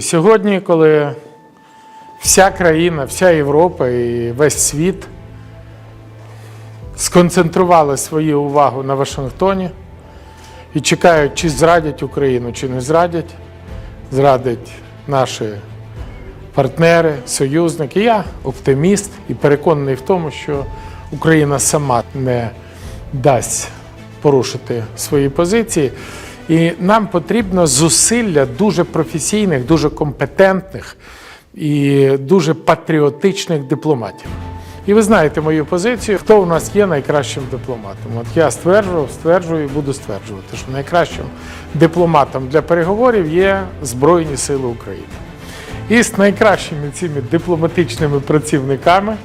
Сьогодні, коли вся країна, вся Європа і весь світ сконцентрували свою увагу на Вашингтоні і чекають, чи зрадять Україну, чи не зрадять, зрадять наші партнери, союзники. Я оптиміст і переконаний в тому, що Україна сама не дасть порушити свої позиції. І нам потрібно зусилля дуже професійних, дуже компетентних і дуже патріотичних дипломатів. І ви знаєте мою позицію, хто у нас є найкращим дипломатом. От я стверджував, стверджую і буду стверджувати, що найкращим дипломатом для переговорів є Збройні Сили України. І з найкращими цими дипломатичними працівниками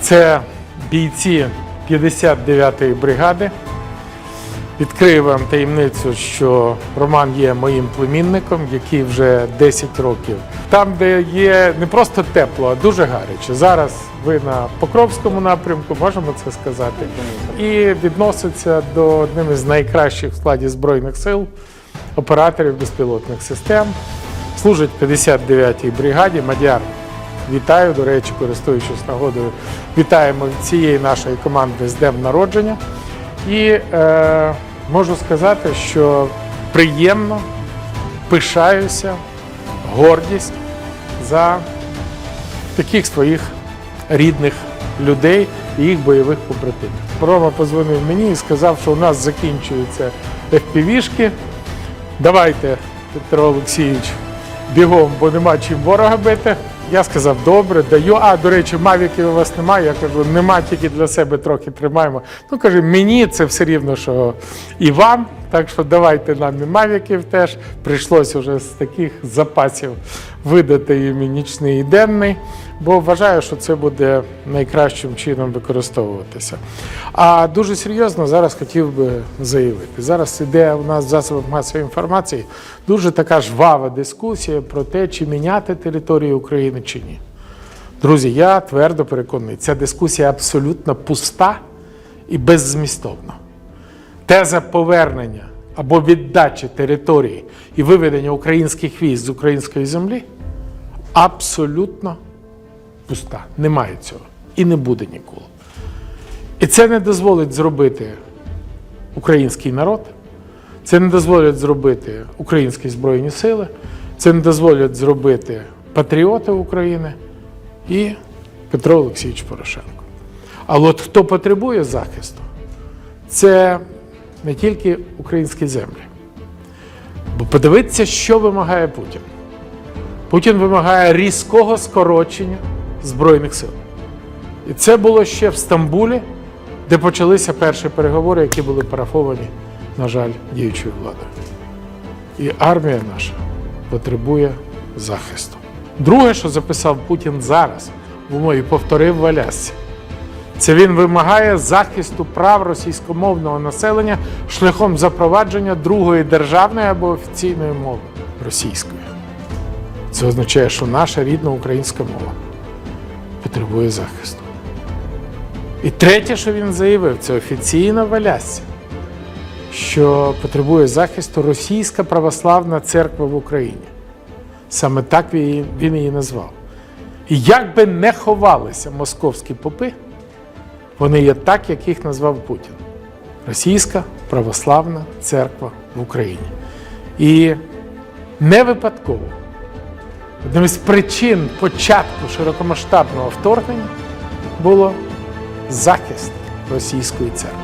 це бійці 59-ї бригади. Відкрию вам таємницю, що Роман є моїм племінником, який вже 10 років. Там, де є не просто тепло, а дуже гаряче. Зараз ви на Покровському напрямку, можемо це сказати, і відноситься до одним із найкращих в складі Збройних сил операторів безпілотних систем. Служить 59-й бригаді. Мадяр, вітаю. До речі, користуючись нагодою, вітаємо цієї нашої команди з днем народження. І е, можу сказати, що приємно пишаюся, гордість за таких своїх рідних людей і їх бойових побратимів. Рома позвонив мені і сказав, що у нас закінчуються FPV-шки. Давайте, Петро Олексійович, бігом, бо нема чим ворога бити. Я сказав, добре, даю. А, до речі, мавіків у вас немає. Я кажу, нема, тільки для себе трохи тримаємо. Ну, каже, мені це все рівно, що і вам. Так що давайте нам і мавіків теж. Прийшлося вже з таких запасів видати їм і нічний і денний, бо вважаю, що це буде найкращим чином використовуватися. А дуже серйозно зараз хотів би заявити. Зараз іде у нас в масової інформації дуже така жвава дискусія про те, чи міняти територію України чи ні. Друзі, я твердо переконаний, ця дискусія абсолютно пуста і беззмістовна. Теза повернення або віддачі території і виведення українських військ з української землі абсолютно пуста. Немає цього і не буде ніколи. І це не дозволить зробити український народ, це не дозволять зробити українські збройні сили, це не дозволять зробити патріоти України і Петро Олексійович Порошенко. Але от хто потребує захисту, це не тільки українські землі. Бо подивіться, що вимагає Путін. Путін вимагає різкого скорочення Збройних сил. І це було ще в Стамбулі, де почалися перші переговори, які були парафовані, на жаль, діючою владою. І армія наша потребує захисту. Друге, що записав Путін зараз, в умові повторив в це він вимагає захисту прав російськомовного населення шляхом запровадження другої державної або офіційної мови російської. Це означає, що наша рідна українська мова потребує захисту. І третє, що він заявив, це офіційно в що потребує захисту Російська православна церква в Україні. Саме так він її назвав. І як би не ховалися московські попи, вони є так, як їх назвав Путін. Російська православна церква в Україні. І не випадково одним із причин початку широкомасштабного вторгнення було захист російської церкви,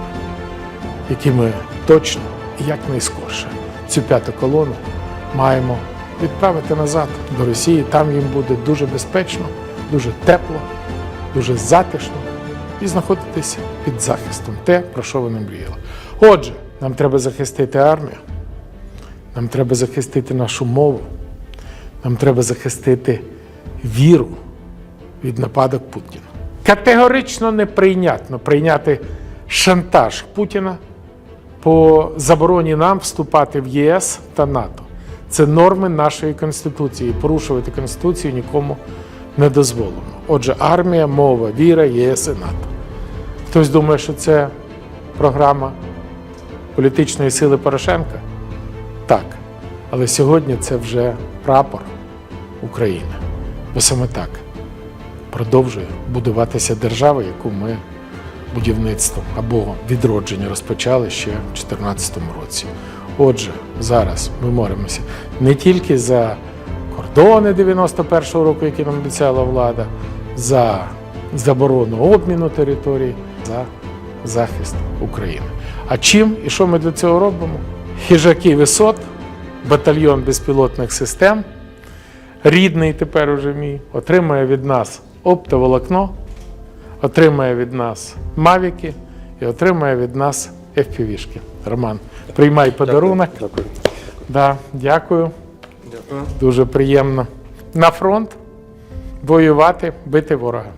який ми точно і якнайскорше цю п'яту колону маємо відправити назад до Росії. Там їм буде дуже безпечно, дуже тепло, дуже затишно і знаходитися під захистом те, про що вони мріяли. Отже, нам треба захистити армію, нам треба захистити нашу мову, нам треба захистити віру від нападок Путіна. Категорично неприйнятно прийняти шантаж Путіна по забороні нам вступати в ЄС та НАТО. Це норми нашої Конституції. Порушувати Конституцію нікому не дозволено. Отже, армія, мова, віра, ЄС і НАТО. Хтось думає, що це програма політичної сили Порошенка? Так. Але сьогодні це вже прапор України. Бо саме так продовжує будуватися держава, яку ми будівництвом або відродження розпочали ще в 2014 році. Отже, зараз ми боремося не тільки за кордони 91-го року, які нам обіцяла влада, за заборону обміну територій, за захист України. А чим і що ми для цього робимо? Хижаки висот, батальйон безпілотних систем, рідний тепер уже мій, отримає від нас оптоволокно, отримає від нас мавіки і отримає від нас FPV-шки. Роман, приймай подарунок. Дякую. Да, дякую, Дякую. дуже приємно. На фронт воювати, бити ворога.